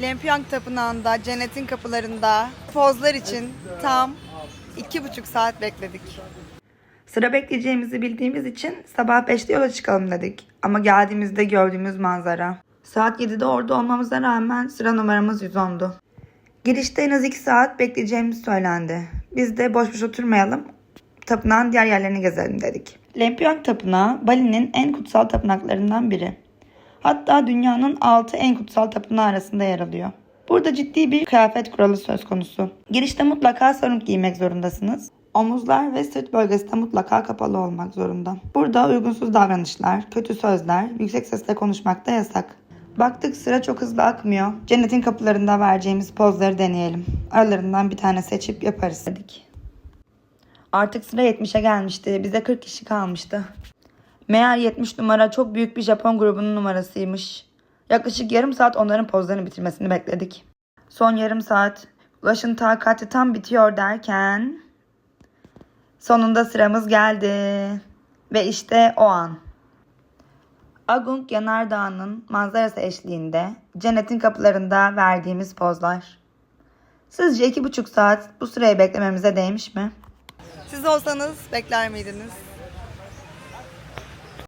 Lempiyang Tapınağı'nda, cennetin kapılarında pozlar için tam iki buçuk saat bekledik. Sıra bekleyeceğimizi bildiğimiz için sabah 5'te yola çıkalım dedik. Ama geldiğimizde gördüğümüz manzara. Saat 7'de orada olmamıza rağmen sıra numaramız 110'du. Girişte en az 2 saat bekleyeceğimiz söylendi. Biz de boş boş oturmayalım, tapınağın diğer yerlerini gezelim dedik. Lempiyang Tapınağı, Bali'nin en kutsal tapınaklarından biri. Hatta dünyanın 6 en kutsal tapınağı arasında yer alıyor. Burada ciddi bir kıyafet kuralı söz konusu. Girişte mutlaka sarık giymek zorundasınız. Omuzlar ve sırt bölgesi de mutlaka kapalı olmak zorunda. Burada uygunsuz davranışlar, kötü sözler, yüksek sesle konuşmak da yasak. Baktık sıra çok hızlı akmıyor. Cennetin kapılarında vereceğimiz pozları deneyelim. Aralarından bir tane seçip yaparız dedik. Artık sıra 70'e gelmişti. Bize 40 kişi kalmıştı. Meğer 70 numara çok büyük bir Japon grubunun numarasıymış. Yaklaşık yarım saat onların pozlarını bitirmesini bekledik. Son yarım saat Ulaş'ın takati tam bitiyor derken sonunda sıramız geldi. Ve işte o an. Agung Yanardağı'nın manzarası eşliğinde cennetin kapılarında verdiğimiz pozlar. Sizce iki buçuk saat bu sırayı beklememize değmiş mi? Siz olsanız bekler miydiniz?